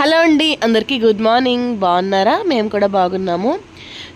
Hello అండి అందరికీ good morning. బాగున్నారా? మేము కూడా బాగున్నాము.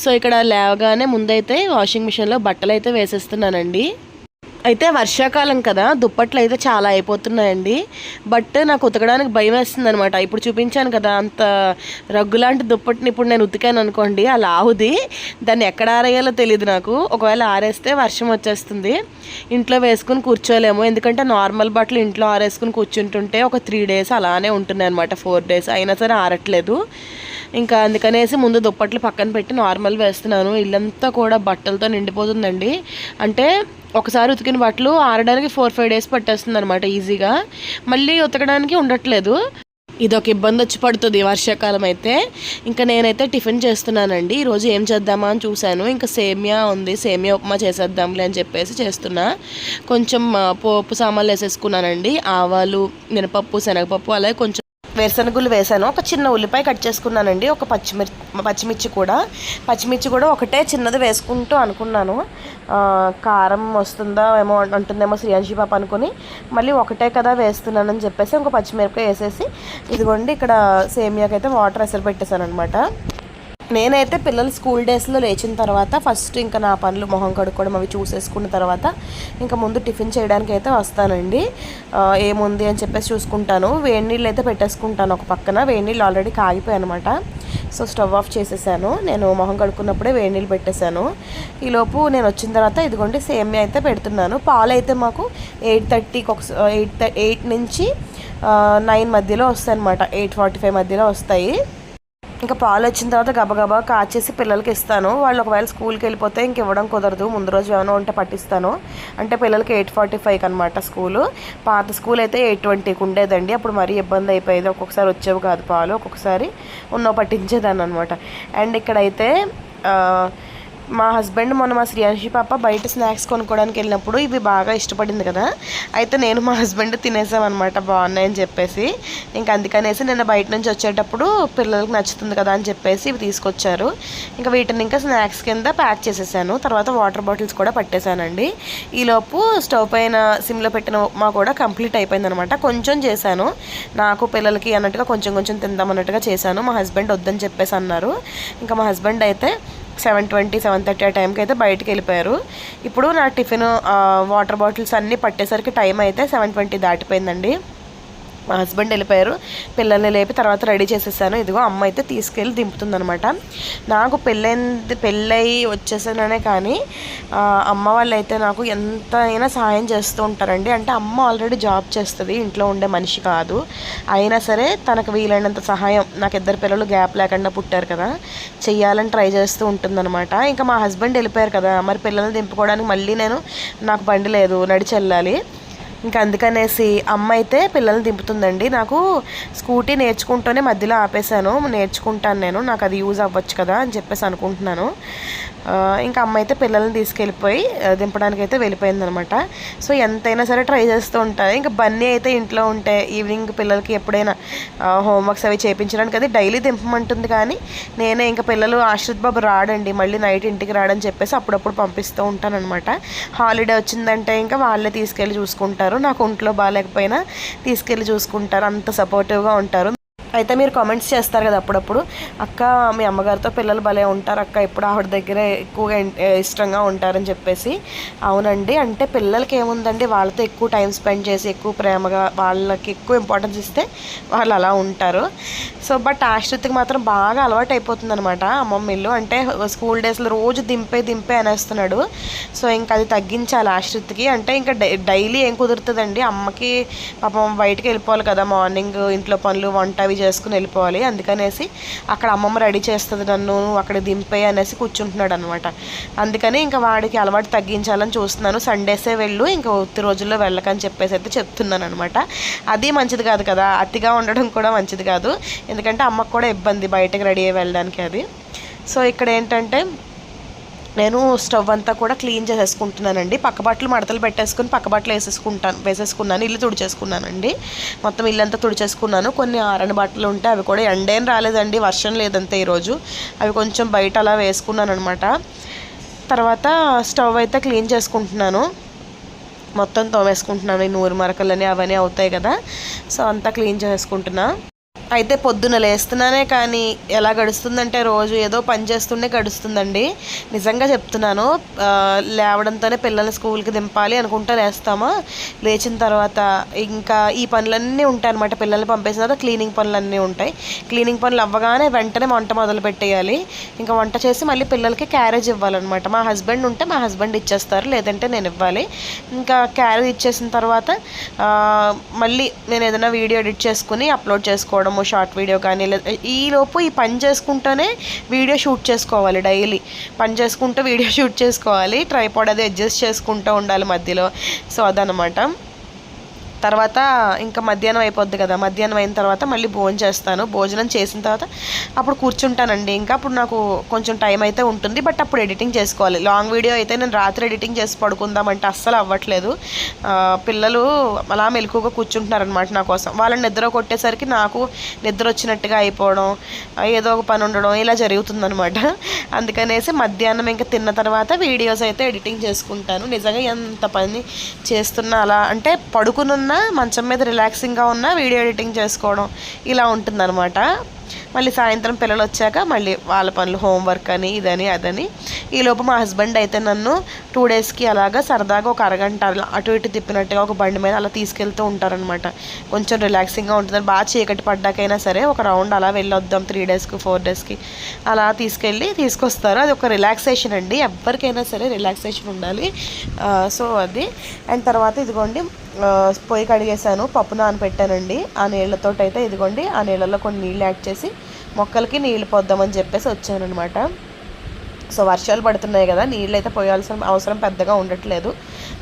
సో ఇక్కడ లేవగానే ముందైతే వాషింగ్ మిషన్లో బట్టలు అయితే వేసేస్తున్నానండి. అయితే వర్షాకాలం కదా దుప్పట్లు అయితే చాలా అయిపోతున్నాయండి. బట్ నాకు ఉతకడానికి భయం వేస్తుంది అనమాట ఇప్పుడు చూపించాను కదా అంత రగ్గులాంటి దుప్పటిని ఇప్పుడు నేను ఉతికాను అనుకోండి అలా ఆవుది దాన్ని ఎక్కడ ఆరేయాలో తెలియదు నాకు. ఒకవేళ ఆరేస్తే వర్షం వచ్చేస్తుంది. ఇంట్లో వేసుకుని కూర్చోలేము. ఎందుకంటే నార్మల్ బట్టలు ఇంట్లో ఆరేసుకుని కూర్చుంటుంటే ఒక త్రీ డేస్ అలానే ఉంటున్నాయి అనమాట ఫోర్ డేస్. అయినా సరే ఆరట్లేదు. ఇంకా అందుకనేసి ముందు దుప్పట్లు పక్కన పెట్టి నార్మల్ వేస్తున్నాను. ఇల్లంతా కూడా బట్టలతో నిండిపోతుందండి. అంటే ఒకసారి ఉతికిన బట్టలు ఆరడానికి ఫోర్ ఫైవ్ డేస్ పట్టేస్తుంది అనమాట ఈజీగా. మళ్ళీ ఉతకడానికి ఉండట్లేదు. ఇదొక ఇబ్బంది వచ్చి పడుతుంది వర్షాకాలం అయితే. ఇంకా నేనైతే టిఫిన్ చేస్తున్నానండి. ఈరోజు ఏం చేద్దామా అని చూశాను. ఇంకా సేమియా ఉంది. సేమియా ఉప్మా చేసేద్దాంలే అని చెప్పేసి చేస్తున్నా. కొంచెం పోపు సామాన్లు వేసేసుకున్నానండి. ఆవాలు మినపప్పు శనగపప్పు అలాగే కొంచెం వేరుశనగులు వేసాను ఒక చిన్న ఉల్లిపాయ కట్ చేసుకున్నానండి. ఒక పచ్చిమిర్చి పచ్చిమిర్చి కూడా. పచ్చిమిర్చి కూడా ఒకటే చిన్నది వేసుకుంటూ అనుకున్నాను. కారం వస్తుందా ఏమో అంటుందేమో శ్రీయాంశి పాప అనుకుని మళ్ళీ ఒకటే కదా వేస్తున్నానని చెప్పేసి ఇంకో పచ్చిమిరపకాయ వేసేసి ఇదిగోండి ఇక్కడ సేమియాకైతే వాటర్ అసలు పెట్టేశాను అనమాట నేనైతే పిల్లలు స్కూల్ డేస్లో లేచిన తర్వాత ఫస్ట్ ఇంకా నా పనులు మొహం కడుక్కోవడం అవి చూసేసుకున్న తర్వాత ఇంకా ముందు టిఫిన్ చేయడానికి అయితే వస్తానండి. ఏముంది అని చెప్పేసి చూసుకుంటాను. వేడి నీళ్ళు అయితే పెట్టేసుకుంటాను ఒక పక్కన. వేడి నీళ్ళు ఆల్రెడీ కాగిపోయాయి అనమాట సో స్టవ్ ఆఫ్ చేసేసాను. నేను మొహం కడుక్కున్నప్పుడే వేడి నీళ్ళు పెట్టేశాను. ఈలోపు నేను వచ్చిన తర్వాత ఇదిగోండి సేమ్యా అయితే పెడుతున్నాను. పాలు అయితే మాకు ఎయిట్ థర్టీకి ఒక ఎయిట్ ఎయిట్ నుంచి నైన్ మధ్యలో వస్తాయి అనమాట ఎయిట్ ఫార్టీ ఫైవ్ మధ్యలో వస్తాయి. ఇంకా పాలు వచ్చిన తర్వాత గబగబా కాచేసి పిల్లలకి ఇస్తాను. వాళ్ళు ఒకవేళ స్కూల్కి వెళ్ళిపోతే ఇంక ఇవ్వడం కుదరదు. ముందు రోజు ఏమైనా ఉంటే పట్టిస్తాను. అంటే పిల్లలకి ఎయిట్ ఫార్టీ ఫైవ్ అనమాట స్కూలు. పాత స్కూల్ అయితే ఎయిట్ ట్వంటీకి ఉండేదండి. అప్పుడు మరీ ఇబ్బంది అయిపోయేది. ఒక్కొక్కసారి వచ్చేవి కాదు పాలు. ఒక్కొక్కసారి ఉన్నో పట్టించేదాన్ని అనమాట అండ్ ఇక్కడైతే మా హస్బెండ్ మొన్న మా శ్రీయాంశి పాప బయట స్నాక్స్ కొనుక్కోవడానికి వెళ్ళినప్పుడు ఇవి బాగా ఇష్టపడింది కదా. అయితే నేను మా హస్బెండ్ తినేసామన్నమాట బాగున్నాయని చెప్పేసి. ఇంకా అందుకనేసి నేను బయట నుంచి వచ్చేటప్పుడు పిల్లలకి నచ్చుతుంది కదా అని చెప్పేసి ఇవి తీసుకొచ్చారు. ఇంకా వీటిని ఇంకా స్నాక్స్ కింద ప్యాక్ చేసేసాను. తర్వాత వాటర్ బాటిల్స్ కూడా పట్టేశానండి. ఈలోపు స్టవ్ పైన సిమ్లో పెట్టిన ఉప్మా కూడా కంప్లీట్ అయిపోయింది అనమాట కొంచెం చేశాను. నాకు పిల్లలకి అన్నట్టుగా కొంచెం కొంచెం తిందాం అన్నట్టుగా చేశాను. మా హస్బెండ్ వద్దని చెప్పేసి అన్నారు. ఇంకా మా హస్బెండ్ అయితే సెవెన్ ట్వంటీ సెవెన్ థర్టీ ఆ టైంకి అయితే బయటికి వెళ్ళిపోయారు. ఇప్పుడు నా టిఫిన్ వాటర్ బాటిల్స్ అన్నీ పట్టేసరికి టైం అయితే సెవెన్ ట్వంటీ దాటిపోయిందండి. మా హస్బెండ్ వెళ్ళిపోయారు. పిల్లల్ని లేపి తర్వాత రెడీ చేసేసాను. ఇదిగో అమ్మ అయితే తీసుకెళ్ళి దింపుతుందనమాట నాకు పెళ్ళైంది పెళ్ళై వచ్చేసాననే కానీ అమ్మ వాళ్ళు అయితే నాకు ఎంత అయినా సహాయం చేస్తూ ఉంటారండి. అంటే అమ్మ ఆల్రెడీ జాబ్ చేస్తుంది ఇంట్లో ఉండే మనిషి కాదు. అయినా సరే తనకు వీలైనంత సహాయం నాకు ఇద్దరు పిల్లలు గ్యాప్ లేకుండా పుట్టారు కదా చెయ్యాలని ట్రై చేస్తూ ఉంటుందన్నమాట. ఇంకా మా హస్బెండ్ వెళ్ళిపోయారు కదా మరి పిల్లల్ని దింపుకోవడానికి మళ్ళీ నేను నాకు బండి లేదు నడిచి వెళ్ళాలి ఇంకా అందుకనేసి అమ్మ అయితే పిల్లల్ని దింపుతుందండి. నాకు స్కూటీ నేర్చుకుంటూనే మధ్యలో ఆపేశాను. నేర్చుకుంటాను నేను. నాకు అది యూజ్ అవ్వచ్చు కదా అని చెప్పేసి అనుకుంటున్నాను. ఇంకా అమ్మ అయితే పిల్లల్ని తీసుకెళ్ళిపోయి దింపడానికి అయితే వెళ్ళిపోయిందనమాట. సో ఎంతైనా సరే ట్రై చేస్తూ ఉంటుంది ఇంకా బన్నీ అయితే ఇంట్లో ఉంటే ఈవినింగ్ పిల్లలకి ఎప్పుడైనా హోంవర్క్స్ అవి చేయించడానికి అది డైలీ దింపమంటుంది కానీ నేనే ఇంకా పిల్లలు ఆశ్రిత్ బాబు రాడండి మళ్ళీ నైట్ ఇంటికి రాడని చెప్పేసి అప్పుడప్పుడు పంపిస్తూ ఉంటానన్నమాట హాలిడే వచ్చిందంటే ఇంకా వాళ్ళే తీసుకెళ్ళి చూసుకుంటారు. నాకు ఒంట్లో బాగాలేకపోయినా తీసుకెళ్ళి చూసుకుంటారు. అంత సపోర్టివ్గా ఉంటారు. అయితే మీరు కామెంట్స్ చేస్తారు కదా అప్పుడప్పుడు. అక్క మీ అమ్మగారితో పిల్లలు భలే ఉంటారు అక్క ఎప్పుడు ఆవిడ దగ్గరే ఎక్కువగా ఇష్టంగా ఉంటారని చెప్పేసి. అవునండి అంటే పిల్లలకి ఏముందండి వాళ్ళతో ఎక్కువ టైం స్పెండ్ చేసి ఎక్కువ ప్రేమగా వాళ్ళకి ఎక్కువ ఇంపార్టెన్స్ ఇస్తే వాళ్ళు అలా ఉంటారు. సో బట్ ఆశ్రిత్కి మాత్రం బాగా అలవాటు అయిపోతుంది అనమాట అమ్మమ్మ ఇల్లు అంటే స్కూల్ డేస్లో రోజు దింపే దింపే అనేస్తున్నాడు. సో ఇంకా అది తగ్గించాలి ఆశ్రిత్కి. అంటే ఇంకా డై- డైలీ ఏం కుదురుతుందండి? అమ్మకి పాపం బయటకు వెళ్ళిపోవాలి కదా మార్నింగ్ ఇంట్లో పనులు వంట అవి చేసుకుని వెళ్ళిపోవాలి. అందుకనేసి అక్కడ అమ్మమ్మ రెడీ చేస్తుంది నన్ను అక్కడ దింపే అనేసి కూర్చుంటున్నాడు అనమాట అందుకని ఇంకా వాడికి అలవాటు తగ్గించాలని చూస్తున్నాను. సండేసే వెళ్ళు ఇంకా ఒత్తి రోజుల్లో వెళ్ళకని చెప్పేసి అయితే చెప్తున్నాను అనమాట అది మంచిది కాదు కదా. అతిగా ఉండడం కూడా మంచిది కాదు. ఎందుకంటే అమ్మకు కూడా ఇబ్బంది బయటకు రెడీ అయ్యి వెళ్ళడానికి అది. సో ఇక్కడ ఏంటంటే నేను స్టవ్ అంతా కూడా క్లీన్ చేసేసుకుంటున్నానండి. పక్క బట్టలు మడతలు పెట్టేసుకుని పక్క బట్టలు వేసేసుకుంటాను వేసేసుకున్నాను ఇల్లు తుడిచేసుకున్నానండి. మొత్తం ఇల్లంతా తుడిచేసుకున్నాను. కొన్ని ఆరని బట్టలు ఉంటే అవి కూడా ఎండేం రాలేదండి వర్షం లేదంతే ఈరోజు. అవి కొంచెం బయట అలా వేసుకున్నాను అనమాట తర్వాత స్టవ్ అయితే క్లీన్ చేసుకుంటున్నాను. మొత్తం తోమేసుకుంటున్నాను. ఈ నూరు మరకలని అవన్నీ అవుతాయి కదా. సో అంతా క్లీన్ చేసుకుంటున్నా అయితే పొద్దున లేస్తున్నానే కానీ ఎలా గడుస్తుందంటే రోజు ఏదో పని చేస్తుండే గడుస్తుందండి. నిజంగా చెప్తున్నాను లేవడంతోనే పిల్లల్ని స్కూల్కి దింపాలి అనుకుంటా లేస్తామా. లేచిన తర్వాత ఇంకా ఈ పనులన్నీ ఉంటాయి అనమాట పిల్లల్ని పంపేసిన తర్వాత క్లీనింగ్ పనులన్నీ ఉంటాయి. క్లీనింగ్ పనులు అవ్వగానే వెంటనే వంట మొదలు పెట్టేయాలి. ఇంకా వంట చేసి మళ్ళీ పిల్లలకి క్యారేజ్ ఇవ్వాలన్నమాట. మా హస్బెండ్ ఉంటే మా హస్బెండ్ ఇచ్చేస్తారు లేదంటే నేను ఇవ్వాలి. ఇంకా క్యారేజ్ ఇచ్చేసిన తర్వాత మళ్ళీ నేను ఏదైనా వీడియో ఎడిట్ చేసుకుని అప్లోడ్ చేసుకోవడం చేసుకోవడము షార్ట్ వీడియో కానీ ఈలోపు ఈ లోపు ఈ పని చేసుకుంటూనే వీడియో షూట్ చేసుకోవాలి డైలీ పని చేసుకుంటూ వీడియో షూట్ చేసుకోవాలి ట్రైపాడ్ అది అడ్జస్ట్ చేసుకుంటూ ఉండాలి మధ్యలో. సో అదనమాట తర్వాత ఇంకా మధ్యాహ్నం అయిపోద్ది కదా. మధ్యాహ్నం అయిన తర్వాత మళ్ళీ భోజనం చేస్తాను. భోజనం చేసిన తర్వాత అప్పుడు కూర్చుంటానండి. ఇంకా అప్పుడు నాకు కొంచెం టైం అయితే ఉంటుంది. బట్ అప్పుడు ఎడిటింగ్ చేసుకోవాలి. లాంగ్ వీడియో అయితే నేను రాత్రి ఎడిటింగ్ చేసి పడుకుందామంటే అస్సలు అవ్వట్లేదు. పిల్లలు అలా మెలకుగా కూర్చుంటున్నారనమాట నా కోసం. వాళ్ళని నిద్ర కొట్టేసరికి నాకు నిద్ర వచ్చినట్టుగా అయిపోవడం ఏదో ఒక పని ఉండడం ఇలా జరుగుతుందనమాట అందుకనేసి మధ్యాహ్నం ఇంకా తిన్న తర్వాత వీడియోస్ అయితే ఎడిటింగ్ చేసుకుంటాను. నిజంగా ఎంత పని చేస్తున్నా అలా అంటే పడుకునున్న మంచం మీద రిలాక్సింగ్గా ఉన్నా వీడియో ఎడిటింగ్ చేసుకోవడం ఇలా ఉంటుందన్నమాట. మళ్ళీ సాయంత్రం పిల్లలు వచ్చాక మళ్ళీ వాళ్ళ పనులు హోంవర్క్ అని ఇదని అదని. ఈలోపు మా హస్బెండ్ అయితే నన్ను టూ డేస్కి అలాగా సరదాగా ఒక అరగంట అలా అటు ఇటు తిప్పినట్టుగా ఒక బండి మీద అలా తీసుకెళ్తూ ఉంటారనమాట కొంచెం రిలాక్సింగ్గా ఉంటుంది. బాగా చీకటి పడ్డాకైనా సరే ఒక రౌండ్ అలా వెళ్ళొద్దాం త్రీ డేస్కి ఫోర్ డేస్కి అలా తీసుకెళ్ళి తీసుకొస్తారు. అది ఒక రిలాక్సేషన్ అండి. ఎవరికైనా సరే రిలాక్సేషన్ ఉండాలి. సో అది. అండ్ తర్వాత ఇదిగోండి పొయ్యి కడిగేసాను పప్పు నానపెట్టానండి ఆ నీళ్ళతో అయితే ఇదిగోండి ఆ నీళ్ళలో కొన్ని నీళ్ళు యాడ్ చేసి మొక్కలకి నీళ్ళు పోద్దామని చెప్పేసి వచ్చానమాట సో వర్షాలు పడుతున్నాయి కదా నీళ్ళు అయితే పోయాల్సిన అవసరం పెద్దగా ఉండట్లేదు.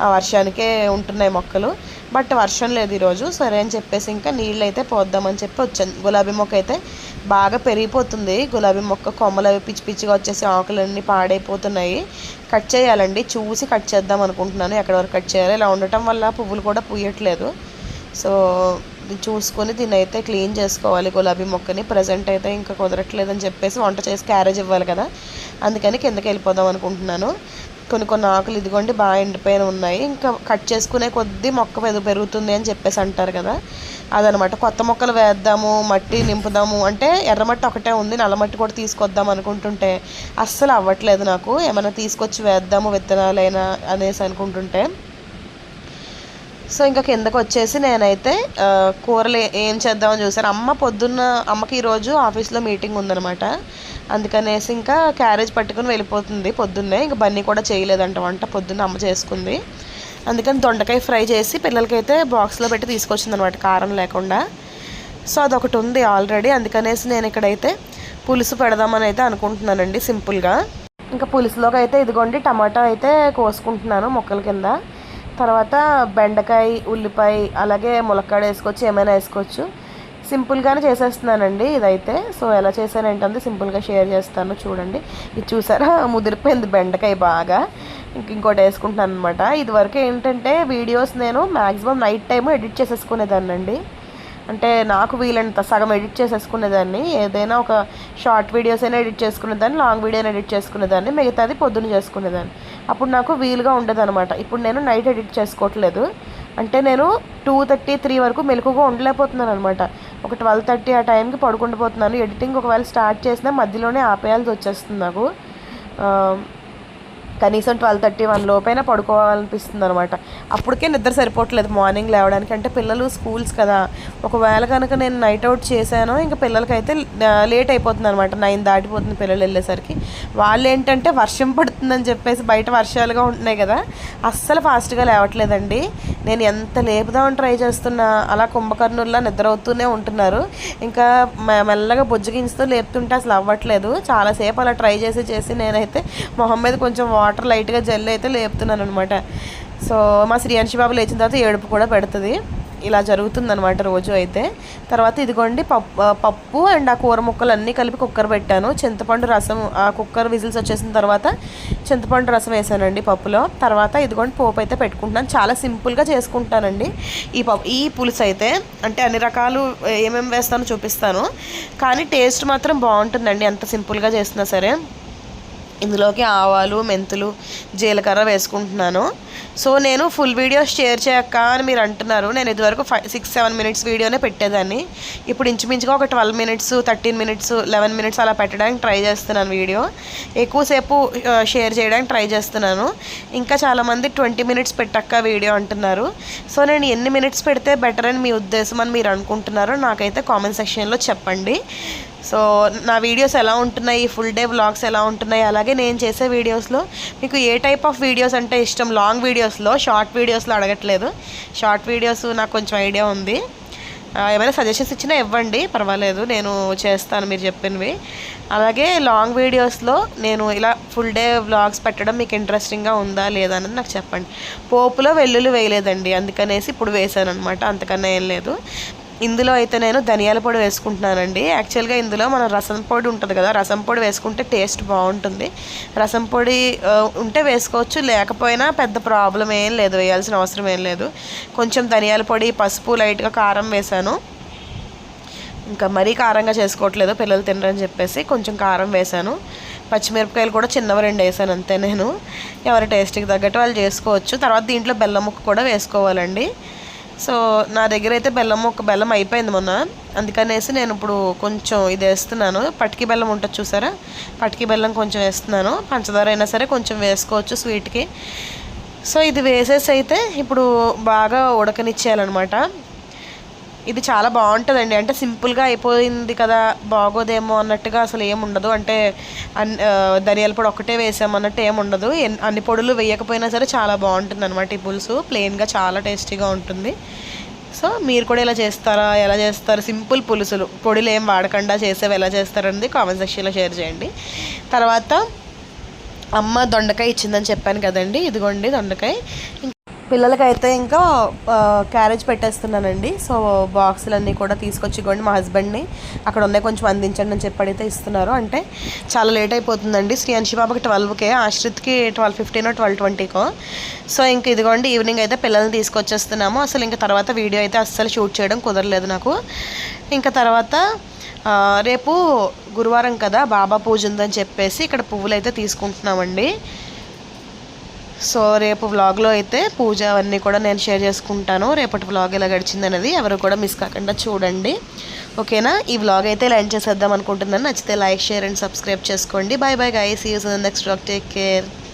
ఆ వర్షానికే ఉంటున్నాయి మొక్కలు. బట్ వర్షం లేదు ఈరోజు. సరే అని చెప్పేసి ఇంకా నీళ్ళు అయితే పోద్దామని చెప్పి వచ్చాను. గులాబీ మొక్క అయితే బాగా పెరిగిపోతుంది. గులాబీ మొక్క కొమ్మలు అవి పిచ్చి పిచ్చిగా వచ్చేసి ఆకులన్నీ పాడైపోతున్నాయి. కట్ చేయాలండి. చూసి కట్ చేద్దాం అనుకుంటున్నాను. ఎక్కడ వరకు కట్ చేయాలి. ఇలా ఉండటం వల్ల పువ్వులు కూడా పూయట్లేదు. సో చూసుకొని దీన్ని అయితే క్లీన్ చేసుకోవాలి. గులాబీ మొక్కని ప్రజెంట్ అయితే ఇంకా కుదరట్లేదని చెప్పేసి వంట చేసి క్యారేజ్ ఇవ్వాలి కదా. అందుకని కిందకి వెళ్ళిపోదాం అనుకుంటున్నాను. కొన్ని కొన్ని ఆకులు ఇదిగోండి బాగా ఎండిపోయిన ఉన్నాయి. ఇంకా కట్ చేసుకునే కొద్దీ మొక్క పెరుగుతుంది అని చెప్పేసి అంటారు కదా. అదనమాట. కొత్త మొక్కలు వేద్దాము మట్టి నింపుదాము. అంటే ఎర్రమట్టి ఒకటే ఉంది. నల్లమట్టి కూడా తీసుకొద్దాం అనుకుంటుంటే అస్సలు అవ్వట్లేదు నాకు. ఏమైనా తీసుకొచ్చి వేద్దాము విత్తనాలైనా అనేసి అనుకుంటుంటే. సో ఇంకా కిందకు వచ్చేసి నేనైతే కూరలు ఏం చేద్దామని చూసాను అమ్మ పొద్దున్న అమ్మకి ఈరోజు ఆఫీస్లో మీటింగ్ ఉందనమాట అందుకనేసి ఇంకా క్యారేజ్ పట్టుకుని వెళ్ళిపోతుంది పొద్దున్నే. ఇంకా బన్నీ కూడా చేయలేదంట వంట పొద్దున్న అమ్మ చేసుకుంది. అందుకని దొండకాయ ఫ్రై చేసి పిల్లలకైతే బాక్స్లో పెట్టి తీసుకొచ్చింది అనమాట కారం లేకుండా. సో అదొకటి ఉంది ఆల్రెడీ. అందుకనేసి నేను ఇక్కడైతే పులుసు పెడదామని అయితే అనుకుంటున్నానండి సింపుల్గా. ఇంకా పులుసులోకి అయితే ఇదిగోండి టమాటా అయితే కోసుకుంటున్నాను మొక్కల కింద. తర్వాత బెండకాయ ఉల్లిపాయ అలాగే ములక్కాడ వేసుకోవచ్చు ఏమైనా వేసుకోవచ్చు. సింపుల్గానే చేసేస్తున్నానండి ఇదైతే. సో ఎలా చేశాను ఏంటంటే సింపుల్గా షేర్ చేస్తాను చూడండి. ఇది చూసారా? ముదిరిపోయింది బెండకాయ బాగా. ఇంక ఇంకోటి వేసుకుంటున్నాను అనమాట ఇదివరకు ఏంటంటే వీడియోస్ నేను మ్యాక్సిమం నైట్ టైం ఎడిట్ చేసేసుకునేదాన్నండి. అంటే నాకు వీలంత సగం ఎడిట్ చేసేసుకునేదాన్ని. ఏదైనా ఒక షార్ట్ వీడియోస్ అయినా ఎడిట్ చేసుకునేదాన్ని లాంగ్ వీడియోని ఎడిట్ చేసుకునేదాన్ని మిగతాది పొద్దున్న చేసుకునేదాన్ని. అప్పుడు నాకు వీలుగా ఉండేదన్నమాట. ఇప్పుడు నేను నైట్ ఎడిట్ చేసుకోవట్లేదు. అంటే నేను టూ థర్టీ త్రీ వరకు మెలకుగా ఉండలేకపోతున్నాను అనమాట ఒక ట్వెల్వ్ థర్టీ ఆ టైంకి పడుకుండిపోతున్నాను. ఎడిటింగ్ ఒకవేళ స్టార్ట్ చేసినా మధ్యలోనే ఆపేయాల్సి వచ్చేస్తుంది నాకు. కనీసం ట్వెల్వ్ థర్టీ వన్ లోపైనా పడుకోవాలనిపిస్తుంది అనమాట అప్పటికే నిద్ర సరిపోవట్లేదు మార్నింగ్ లేవడానికి. అంటే పిల్లలు స్కూల్స్ కదా. ఒకవేళ కనుక నేను నైట్ అవుట్ చేశాను ఇంకా పిల్లలకైతే లేట్ అయిపోతుంది అనమాట నైన్ దాటిపోతుంది పిల్లలు వెళ్ళేసరికి. వాళ్ళు ఏంటంటే వర్షం పడుతుందని చెప్పేసి బయట వర్షాలుగా ఉంటున్నాయి కదా. అస్సలు ఫాస్ట్గా లేవట్లేదండి. నేను ఎంత లేపుదామని ట్రై చేస్తున్నా అలా కుంభకర్ణుల్లా నిద్ర అవుతూనే ఉంటున్నారు. ఇంకా మె- మెల్లగా బుజ్జగించుతూ లేపుతుంటే అసలు అవ్వట్లేదు. చాలాసేపు అలా ట్రై చేసి చేసి నేనైతే మొహం మీద కొంచెం వాటర్ వాటర్ లైట్గా జెల్ అయితే లేపుతున్నాను అనమాట సో మా శ్రీయాంశి బాబు లేచిన తర్వాత ఏడుపు కూడా పెడుతుంది. ఇలా జరుగుతుందనమాట రోజు అయితే. తర్వాత ఇదిగోండి పప్పు పప్పు అండ్ ఆ కూర ముక్కలు అన్నీ కలిపి కుక్కర్ పెట్టాను. చింతపండు రసం ఆ కుక్కర్ విజిల్స్ వచ్చేసిన తర్వాత చింతపండు రసం వేసానండి పప్పులో. తర్వాత ఇదిగోండి పోపు అయితే పెట్టుకుంటున్నాను. చాలా సింపుల్గా చేసుకుంటానండి. ఈ పప్పు ఈ పులుసు అయితే అంటే అన్ని రకాలు ఏమేమి వేస్తానో చూపిస్తాను. కానీ టేస్ట్ మాత్రం బాగుంటుందండి. ఎంత సింపుల్గా చేసినా సరే. ఇందులోకి ఆవాలు మెంతులు జీలకర్ర వేసుకుంటున్నాను. సో నేను ఫుల్ వీడియోస్ షేర్ చేయక్క అని మీరు అంటున్నారు. నేను ఇదివరకు ఫైవ్ సిక్స్ సెవెన్ మినిట్స్ వీడియోనే పెట్టేదాన్ని. ఇప్పుడు ఇంచుమించుగా ఒక twelve minutes thirteen minutes eleven minutes అలా పెట్టడానికి ట్రై చేస్తున్నాను వీడియో ఎక్కువసేపు షేర్ చేయడానికి ట్రై చేస్తున్నాను. ఇంకా చాలామంది ట్వంటీ మినిట్స్ పెట్టక్క వీడియో అంటున్నారు. సో నేను ఎన్ని మినిట్స్ పెడితే బెటర్ అని మీ ఉద్దేశం అని మీరు అనుకుంటున్నారో నాకైతే కామెంట్ సెక్షన్లో చెప్పండి. సో నా వీడియోస్ ఎలా ఉంటున్నాయి? ఫుల్ డే వ్లాగ్స్ ఎలా ఉంటున్నాయి? అలాగే నేను చేసే వీడియోస్లో మీకు ఏ టైప్ ఆఫ్ వీడియోస్ అంటే ఇష్టం? లాంగ్ వీడియోస్లో షార్ట్ వీడియోస్లో అడగట్లేదు. షార్ట్ వీడియోస్ నాకు కొంచెం ఐడియా ఉంది. ఏమైనా సజెషన్స్ ఇచ్చినా ఇవ్వండి. పర్వాలేదు నేను చేస్తాను మీరు చెప్పినవి అలాగే లాంగ్ వీడియోస్లో నేను ఇలా ఫుల్ డే వ్లాగ్స్ పెట్టడం మీకు ఇంట్రెస్టింగ్గా ఉందా లేదా అన్నది నాకు చెప్పండి. పోపులో వెల్లుల్లి వేయలేదండి. అందుకనేసి ఇప్పుడు వేసాను అనమాట అంతకన్నా ఏం లేదు. ఇందులో అయితే నేను ధనియాల పొడి వేసుకుంటున్నానండి. యాక్చువల్గా ఇందులో మన రసం పొడి ఉంటుంది కదా రసం పొడి వేసుకుంటే టేస్ట్ బాగుంటుంది. రసం పొడి ఉంటే వేసుకోవచ్చు లేకపోయినా పెద్ద ప్రాబ్లం ఏం లేదు వేయాల్సిన అవసరం ఏం లేదు. కొంచెం ధనియాల పొడి పసుపు లైట్గా కారం వేసాను. ఇంకా మరీ కారంగా చేసుకోవట్లేదు పిల్లలు తినరని చెప్పేసి కొంచెం కారం వేసాను. పచ్చిమిరపకాయలు కూడా చిన్నవి రెండు వేసాను అంతే నేను. ఎవరి టేస్ట్కి తగ్గట్టు వాళ్ళు చేసుకోవచ్చు. తర్వాత దీంట్లో బెల్లం ముక్క కూడా వేసుకోవాలండి. సో నా దగ్గర అయితే బెల్లం ఒక బెల్లం అయిపోయింది మొన్న. అందుకనేసి నేను ఇప్పుడు కొంచెం ఇది వేస్తున్నాను. పటికి బెల్లం ఉంటుంది చూసారా? పటికి బెల్లం కొంచెం వేస్తున్నాను. పంచదార అయినా సరే కొంచెం వేసుకోవచ్చు స్వీట్కి సో ఇది వేసేసి అయితే ఇప్పుడు బాగా ఉడకనిచ్చేయాలన్నమాట. ఇది చాలా బాగుంటుందండి. అంటే సింపుల్గా అయిపోయింది కదా బాగోదేమో అన్నట్టుగా అసలు ఏం ఉండదు. అంటే అన్ ధనియాల పొడి ఒక్కటే వేసాం అన్నట్టు ఏం ఉండదు. అన్ని పొడులు వేయకపోయినా సరే చాలా బాగుంటుంది అనమాట ఈ పులుసు. ప్లెయిన్గా చాలా టేస్టీగా ఉంటుంది. సో మీరు కూడా ఇలా చేస్తారా? ఎలా చేస్తారు? సింపుల్ పులుసులు. పొడిలు ఏం వాడకుండా చేసేవి ఎలా చేస్తారనేది కామెంట్ సెక్షన్లో షేర్ చేయండి. తర్వాత అమ్మ దొండకాయ ఇచ్చిందని చెప్పాను కదండి. ఇదిగోండి దొండకాయ. పిల్లలకైతే ఇంకా క్యారేజ్ పెట్టేస్తున్నానండి. సో బాక్సులన్నీ కూడా తీసుకొచ్చి ఇవ్వండి మా హస్బెండ్ని అక్కడ ఉన్నాయి కొంచెం అందించండి అని చెప్పి అడిగితే ఇస్తున్నారు. అంటే చాలా లేట్ అయిపోతుందండి. శ్రీ అంశి బాబుకి ట్వెల్వ్కే ఆశ్రిత్కి ట్వెల్వ్ ఫిఫ్టీనో ట్వెల్వ్ ట్వంటీకో సో ఇంక ఇదిగోండి ఈవినింగ్ అయితే పిల్లల్ని తీసుకొచ్చేస్తున్నాము. అసలు ఇంకా తర్వాత వీడియో అయితే అస్సలు షూట్ చేయడం కుదరలేదు నాకు. ఇంకా తర్వాత రేపు గురువారం కదా బాబా పూజ ఉందని చెప్పేసి ఇక్కడ పువ్వులు అయితే తీసుకుంటున్నామండి. సో రేపు వ్లాగ్లో అయితే పూజ అవన్నీ కూడా నేను షేర్ చేసుకుంటాను. రేపటి వ్లాగ్ ఎలా గడిచింది అనేది ఎవరు కూడా మిస్ కాకుండా చూడండి. ఓకేనా? ఈ వ్లాగ్ అయితే లైన్ చేసేద్దాం అనుకుంటున్నాను. నచ్చితే లైక్ షేర్ అండ్ సబ్స్క్రైబ్ చేసుకోండి. Bye bye guys use next vlog take care